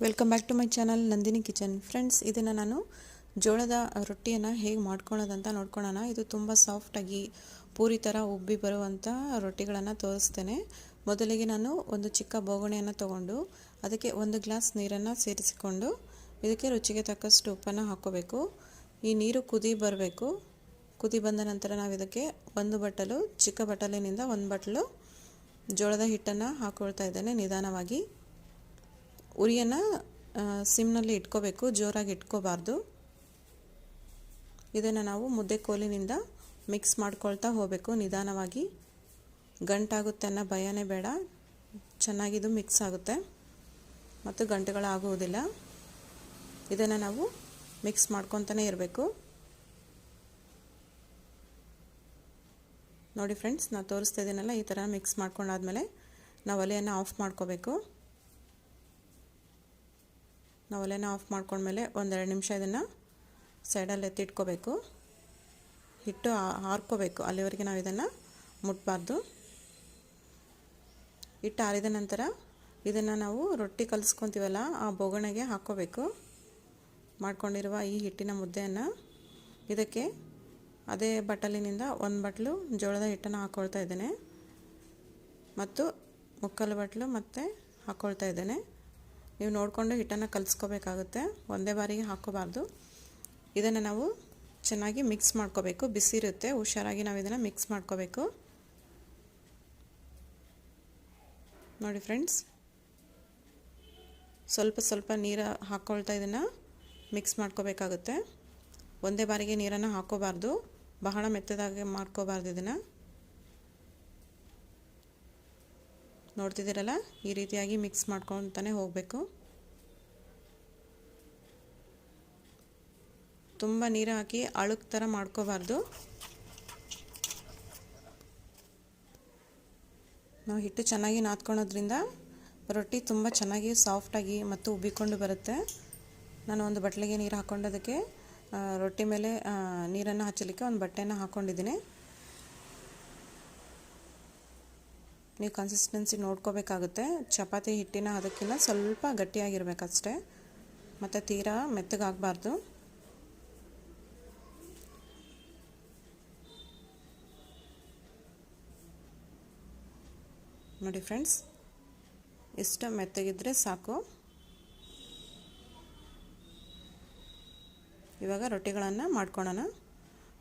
Welcome back to my channel Nandini kitchen friends ಇದನ್ನು ನಾನು ಜೋಳದ ರೊಟ್ಟಿಯನ್ನು ಹೇಗೆ ಮಾಡ್ಕೊಳ್ಳೋದಂತ ನೋಡ್ಕೊಳ್ಳೋಣ ಇದು ತುಂಬ ಸಾಫ್ಟಾಗಿ ಪೂರಿ ಥರ ಉಬ್ಬಿ ಬರುವಂಥ ರೊಟ್ಟಿಗಳನ್ನು ತೋರಿಸ್ತೇನೆ. ಮೊದಲಿಗೆ ನಾನು ಒಂದು ಚಿಕ್ಕ ಬೋಗಣೆಯನ್ನು ತಗೊಂಡು ಅದಕ್ಕೆ ಒಂದು ಗ್ಲಾಸ್ ನೀರನ್ನು ಸೇರಿಸಿಕೊಂಡು ಇದಕ್ಕೆ ರುಚಿಗೆ ತಕ್ಕಷ್ಟು ಉಪ್ಪನ್ನು ಹಾಕ್ಕೋಬೇಕು ಈ ನೀರು ಕುದಿ ಬರಬೇಕು. ಕುದಿ ಬಂದ ನಂತರ ನಾವು ಇದಕ್ಕೆ ಒಂದು ಬಟ್ಟಲು, ಚಿಕ್ಕ ಬಟ್ಟಲಿನಿಂದ ಒಂದು ಬಟ್ಟಲು ಜೋಳದ ಹಿಟ್ಟನ್ನು ಹಾಕೊಳ್ತಾ ಇದ್ದೇನೆ ನಿಧಾನವಾಗಿ. ಉರಿಯನ್ನು ಸಿಮ್ನಲ್ಲಿ ಇಟ್ಕೋಬೇಕು, ಜೋರಾಗಿ ಇಟ್ಕೋಬಾರ್ದು. ಇದನ್ನು ನಾವು ಮುದ್ದೆ ಕೋಲಿನಿಂದ ಮಿಕ್ಸ್ ಮಾಡ್ಕೊಳ್ತಾ ಹೋಗಬೇಕು ನಿಧಾನವಾಗಿ. ಗಂಟಾಗುತ್ತೆ ಅನ್ನೋ ಭಯನೇ ಬೇಡ. ಚೆನ್ನಾಗಿದು ಮಿಕ್ಸ್ ಆಗುತ್ತೆ. ಮತ್ತು ಗಂಟೆಗಳಾಗುವುದಿಲ್ಲ. ಇದನ್ನು ನಾವು ಮಿಕ್ಸ್ ಮಾಡ್ಕೊತಾನೆ ಇರಬೇಕು. ನೋಡಿ ಫ್ರೆಂಡ್ಸ್ ನಾನು ತೋರಿಸ್ತಾ ಇದ್ದೀನಲ್ಲ ಈ ಥರ ಮಿಕ್ಸ್ ಮಾಡ್ಕೊಂಡಾದ್ಮೇಲೆ ನಾವು ಒಲೆಯನ್ನು ಆಫ್ ಮಾಡ್ಕೋಬೇಕು. ನಾವು ಒಲೆನ ಆಫ್ ಮಾಡ್ಕೊಂಡ್ಮೇಲೆ ಒಂದೆರಡು ನಿಮಿಷ ಇದನ್ನು ಸೈಡಲ್ಲಿ ಎತ್ತಿಟ್ಕೋಬೇಕು ಹಿಟ್ಟು ಹಾರ್ಕೋಬೇಕು ಅಲ್ಲಿವರೆಗೆ ನಾವು ಇದನ್ನು ಮುಟ್ಬಾರ್ದು. ಹಿಟ್ಟು ಆರಿದ ನಂತರ ಇದನ್ನು ನಾವು ರೊಟ್ಟಿ ಕಲಿಸ್ಕೊತೀವಲ್ಲ, ಆ ಬೊಗಣೆಗೆ ಹಾಕ್ಕೋಬೇಕು ಮಾಡ್ಕೊಂಡಿರುವ ಈ ಹಿಟ್ಟಿನ ಮುದ್ದೆಯನ್ನು ಇದಕ್ಕೆ ಅದೇ ಬಟ್ಟಲಿನಿಂದ ಒಂದು ಬಟ್ಲು ಜೋಳದ ಹಿಟ್ಟನ್ನು ಹಾಕ್ಕೊಳ್ತಾ ಇದ್ದೇನೆ. ಮತ್ತು ಮುಕ್ಕಾಲು ಬಟ್ಲು ಮತ್ತು ಹಾಕ್ಕೊಳ್ತಾ ಇದ್ದೇನೆ. ನೀವು ನೋಡಿಕೊಂಡು ಹಿಟ್ಟನ್ನು ಕಲಿಸ್ಕೋಬೇಕಾಗುತ್ತೆ. ಒಂದೇ ಬಾರಿಗೆ ಹಾಕೋಬಾರ್ದು ಇದನ್ನು ನಾವು ಚೆನ್ನಾಗಿ ಮಿಕ್ಸ್ ಮಾಡ್ಕೋಬೇಕು. ಬಿಸಿ ಇರುತ್ತೆ. ಹುಷಾರಾಗಿ ನಾವು ಇದನ್ನು ಮಿಕ್ಸ್ ಮಾಡ್ಕೋಬೇಕು. ನೋಡಿ ಫ್ರೆಂಡ್ಸ್ ಸ್ವಲ್ಪ ಸ್ವಲ್ಪ ನೀರು ಹಾಕ್ಕೊಳ್ತಾ ಇದನ್ನು ಮಿಕ್ಸ್ ಮಾಡ್ಕೋಬೇಕಾಗುತ್ತೆ. ಒಂದೇ ಬಾರಿಗೆ ನೀರನ್ನು ಹಾಕೋಬಾರ್ದು ಬಹಳ ಮೆತ್ತದಾಗಿ ಮಾಡ್ಕೋಬಾರ್ದು ಇದನ್ನು. ನೋಡ್ತಿದ್ದೀರಲ್ಲ? ಈ ರೀತಿಯಾಗಿ ಮಿಕ್ಸ್ ಮಾಡ್ಕೊತಾನೆ ಹೋಗಬೇಕು. ತುಂಬ ನೀರು ಹಾಕಿ ಅಳುಕ್ ಥರ ಮಾಡ್ಕೋಬಾರ್ದು. ನಾವು ಹಿಟ್ಟು ಚೆನ್ನಾಗಿ ನಾದ್ಕೊಳೋದ್ರಿಂದ ರೊಟ್ಟಿ ತುಂಬ ಚೆನ್ನಾಗಿ ಸಾಫ್ಟಾಗಿ ಮತ್ತು ಉಬ್ಬಿಕೊಂಡು ಬರುತ್ತೆ. ನಾನು ಒಂದು ಬಟ್ಲಿಗೆ ನೀರು ಹಾಕ್ಕೊಂಡೋದಕ್ಕೆ ರೊಟ್ಟಿ ಮೇಲೆ ನೀರನ್ನು ಹಚ್ಚಲಿಕ್ಕೆ ಒಂದು ಬಟ್ಟೆನ ಹಾಕ್ಕೊಂಡಿದ್ದೀನಿ ನೀವು ಕನ್ಸಿಸ್ಟೆನ್ಸಿ ನೋಡ್ಕೋಬೇಕಾಗುತ್ತೆ. ಚಪಾತಿ, ಹಿಟ್ಟಿನ ಅದಕ್ಕಿಂತ ಸ್ವಲ್ಪ ಗಟ್ಟಿಯಾಗಿರ್ಬೇಕಷ್ಟೇ. ಮತ್ತು ತೀರಾ ಮೆತ್ತಗಾಗಬಾರ್ದು. ನೋಡಿ ಫ್ರೆಂಡ್ಸ್ ಇಷ್ಟು ಮೆತ್ತಗಿದ್ರೆ ಸಾಕು. ಇವಾಗ ರೊಟ್ಟಿಗಳನ್ನು ಮಾಡ್ಕೊಳ್ಳೋಣ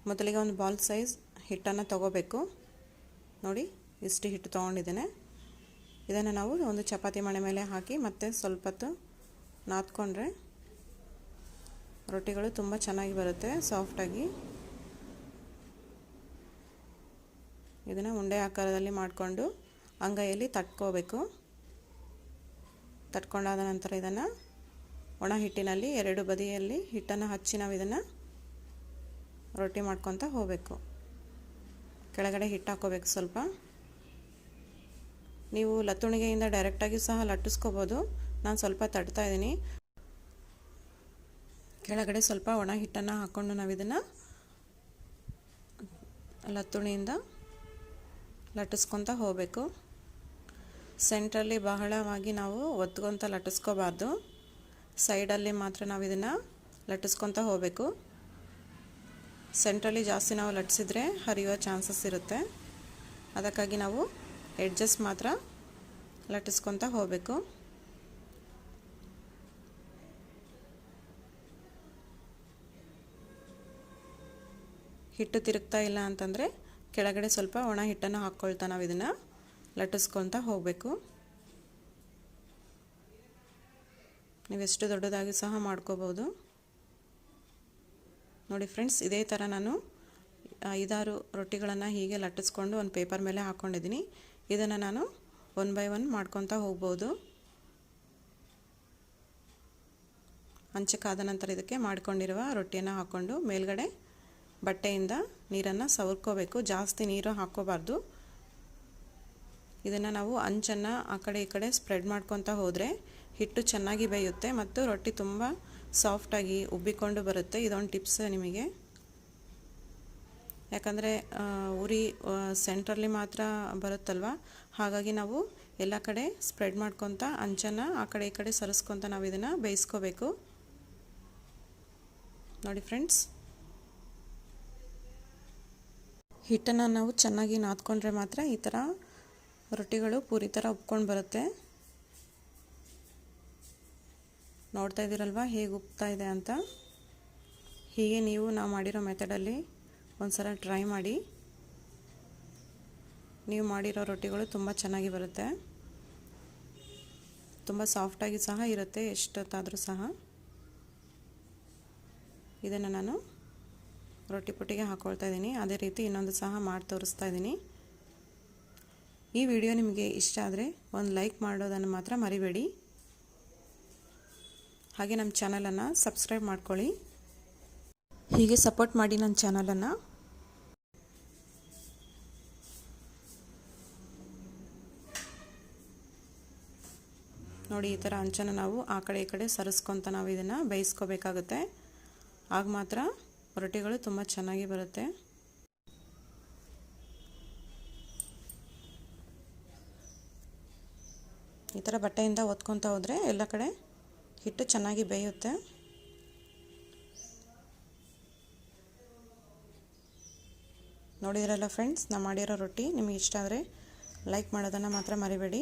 ಮೊದಲಿಗೆ ಒಂದು ಬಾಲ್ ಸೈಜ್ ಹಿಟ್ಟನ್ನು ತಗೋಬೇಕು. ನೋಡಿ. ಇಷ್ಟು ಹಿಟ್ಟು ತೊಗೊಂಡಿದ್ದೇನೆ. ಇದನ್ನು ನಾವು ಒಂದು ಚಪಾತಿ ಮಣೆ ಮೇಲೆ ಹಾಕಿ ಮತ್ತೆ ಸ್ವಲ್ಪ ಹೊತ್ತು ನಾದ್ಕೊಂಡ್ರೆ ರೊಟ್ಟಿಗಳು ತುಂಬ ಚೆನ್ನಾಗಿ ಬರುತ್ತೆ ಸಾಫ್ಟಾಗಿ ಇದನ್ನು ಉಂಡೆ ಆಕಾರದಲ್ಲಿ ಮಾಡಿಕೊಂಡು ಅಂಗೈಯಲ್ಲಿ ತಟ್ಕೋಬೇಕು. ತಟ್ಕೊಂಡಾದ ನಂತರ ಇದನ್ನು ಒಣ ಹಿಟ್ಟಿನಲ್ಲಿ ಎರಡು ಬದಿಯಲ್ಲಿ ಹಿಟ್ಟನ್ನು ಹಚ್ಚಿ ನಾವು ಇದನ್ನು ರೊಟ್ಟಿ ಮಾಡ್ಕೊತ ಹೋಗಬೇಕು. ಕೆಳಗಡೆ ಹಿಟ್ಟು ಹಾಕೋಬೇಕು ಸ್ವಲ್ಪ. ನೀವು ಲತ್ತುಣಿಗೆಯಿಂದ ಡೈರೆಕ್ಟಾಗಿ ಸಹ ಲಟ್ಟಿಸ್ಕೋಬೋದು. ನಾನು ಸ್ವಲ್ಪ ತಡ್ತಾ ಇದ್ದೀನಿ. ಕೆಳಗಡೆ ಸ್ವಲ್ಪ ಒಣ ಹಿಟ್ಟನ್ನು ಹಾಕ್ಕೊಂಡು ನಾವು ಇದನ್ನು ಲತ್ತುಣಿಯಿಂದ ಲಟ್ಟಿಸ್ಕೊತ ಹೋಗಬೇಕು. ಸೆಂಟ್ರಲ್ಲಿ ಬಹಳವಾಗಿ ನಾವು ಒತ್ಕೊತ ಲಟ್ಟಿಸ್ಕೋಬಾರ್ದು. ಸೈಡಲ್ಲಿ ಮಾತ್ರ ನಾವು ಇದನ್ನು ಲಟ್ಟಿಸ್ಕೊತ ಹೋಗಬೇಕು. ಸೆಂಟ್ರಲ್ಲಿ ಜಾಸ್ತಿ ನಾವು ಲಟ್ಟಿಸಿದ್ರೆ ಹರಿಯೋ ಚಾನ್ಸಸ್ ಇರುತ್ತೆ. ಅದಕ್ಕಾಗಿ ನಾವು ಎಡ್ಜಸ್ ಮಾತ್ರ ಲಟ್ಟಿಸ್ಕೊತ ಹೋಗಬೇಕು. ಹಿಟ್ಟು ತಿರುಗ್ತಾ ಇಲ್ಲ ಅಂತಂದರೆ ಕೆಳಗಡೆ ಸ್ವಲ್ಪ ಒಣ ಹಿಟ್ಟನ್ನು ಹಾಕ್ಕೊಳ್ತಾ ನಾವು ಇದನ್ನು ಲಟ್ಟಿಸ್ಕೊತ ಹೋಗಬೇಕು. ನೀವೆಷ್ಟು ದೊಡ್ಡದಾಗಿ ಸಹ ಮಾಡ್ಕೋಬೋದು ನೋಡಿ ಫ್ರೆಂಡ್ಸ್, ಇದೇ ಥರ ನಾನು ಐದಾರು ರೊಟ್ಟಿಗಳನ್ನು ಹೀಗೆ ಲಟ್ಟಿಸ್ಕೊಂಡು ಒಂದು ಪೇಪರ್ ಮೇಲೆ ಹಾಕ್ಕೊಂಡಿದ್ದೀನಿ ಇದನ್ನು ನಾನು ಒನ್ ಬೈ ಒನ್ ಮಾಡ್ಕೊತಾ ಹೋಗ್ಬೋದು. ಹಂಚಕ್ಕಾದ ನಂತರ ಇದಕ್ಕೆ ಮಾಡ್ಕೊಂಡಿರುವ ರೊಟ್ಟಿಯನ್ನು ಹಾಕ್ಕೊಂಡು ಮೇಲ್ಗಡೆ ಬಟ್ಟೆಯಿಂದ ನೀರನ್ನು ಸವರ್ಕೋಬೇಕು. ಜಾಸ್ತಿ ನೀರು ಹಾಕ್ಕೋಬಾರ್ದು. ಇದನ್ನು ನಾವು ಹಂಚನ್ನು ಆ ಕಡೆ ಈ ಕಡೆ ಸ್ಪ್ರೆಡ್ ಮಾಡ್ಕೊತಾ ಹೋದರೆ ಹಿಟ್ಟು ಚೆನ್ನಾಗಿ ಬೇಯುತ್ತೆ ಮತ್ತು ರೊಟ್ಟಿ ತುಂಬ ಸಾಫ್ಟಾಗಿ ಉಬ್ಬಿಕೊಂಡು ಬರುತ್ತೆ. ಇದೊಂದು ಟಿಪ್ಸ್ ನಿಮಗೆ. ಯಾಕಂದರೆ ಉರಿ ಸೆಂಟ್ರಲ್ಲಿ ಮಾತ್ರ ಬರುತ್ತಲ್ವ? ಹಾಗಾಗಿ ನಾವು ಎಲ್ಲ ಕಡೆ ಸ್ಪ್ರೆಡ್ ಮಾಡ್ಕೊತ ಅಂಚನ್ನು ಆ ಕಡೆ ಈ ಕಡೆ ಸರಿಸ್ಕೊತ ನಾವು ಇದನ್ನು ಬೇಯಿಸ್ಕೋಬೇಕು. ನೋಡಿ ಫ್ರೆಂಡ್ಸ್ ಹಿಟ್ಟನ್ನು ನಾವು ಚೆನ್ನಾಗಿ ನಾದ್ಕೊಂಡ್ರೆ ಮಾತ್ರ ಈ ಥರ ರೊಟ್ಟಿಗಳು ಪೂರಿ ಥರ ಉಪ್ಕೊಂಡು ಬರುತ್ತೆ. ನೋಡ್ತಾ ಇದ್ದೀರಲ್ವ ಹೇಗೆ ಉಪ್ತಾ ಇದೆ ಅಂತ? ಹೀಗೆ ನೀವು ನಾವು ಮಾಡಿರೋ ಮೆಥಡಲ್ಲಿ ಒಂದು ಸಲ ಟ್ರೈ ಮಾಡಿ. ನೀವು ಮಾಡಿರೋ ರೊಟ್ಟಿಗಳು ತುಂಬ ಚೆನ್ನಾಗಿ ಬರುತ್ತೆ. ತುಂಬ ಸಾಫ್ಟಾಗಿ ಸಹ ಇರುತ್ತೆ, ಎಷ್ಟೊತ್ತಾದರೂ ಸಹ. ಇದನ್ನು ನಾನು ರೊಟ್ಟಿ ಪುಟ್ಟಿಗೆ ಹಾಕ್ಕೊಳ್ತಾ ಇದ್ದೀನಿ. ಅದೇ ರೀತಿ ಇನ್ನೊಂದು ಸಹ ಮಾಡಿ ತೋರಿಸ್ತಾ ಇದ್ದೀನಿ. ಈ ವಿಡಿಯೋ ನಿಮಗೆ ಇಷ್ಟ ಆದರೆ ಒಂದು ಲೈಕ್ ಮಾಡೋದನ್ನು ಮಾತ್ರ ಮರಿಬೇಡಿ. ಹಾಗೆ ನಮ್ಮ ಚಾನಲನ್ನು ಸಬ್ಸ್ಕ್ರೈಬ್ ಮಾಡ್ಕೊಳ್ಳಿ. ಹೀಗೆ ಸಪೋರ್ಟ್ ಮಾಡಿ ನನ್ನ ಚಾನಲನ್ನು. ನೋಡಿ, ಈ ಥರ ಅಂಚನ ನಾವು ಆ ಕಡೆ, ಈ ಕಡೆ ಸರಿಸ್ಕೊತ ನಾವು ಇದನ್ನು ಬೇಯಿಸ್ಕೋಬೇಕಾಗುತ್ತೆ. ಆಗ ಮಾತ್ರ ರೊಟ್ಟಿಗಳು ತುಂಬ ಚೆನ್ನಾಗಿ ಬರುತ್ತೆ. ಈ ಥರ ಬಟ್ಟೆಯಿಂದ ಒತ್ಕೊತ ಹೋದರೆ ಎಲ್ಲ ಕಡೆ ಹಿಟ್ಟು ಚೆನ್ನಾಗಿ ಬೇಯುತ್ತೆ. ನೋಡಿದ್ರಲ್ಲ ಫ್ರೆಂಡ್ಸ್ ನಾ ಮಾಡಿರೋ ರೊಟ್ಟಿ, ನಿಮಗೆ ಇಷ್ಟ ಆದರೆ ಲೈಕ್ ಮಾಡೋದನ್ನು ಮಾತ್ರ ಮರಿಬೇಡಿ.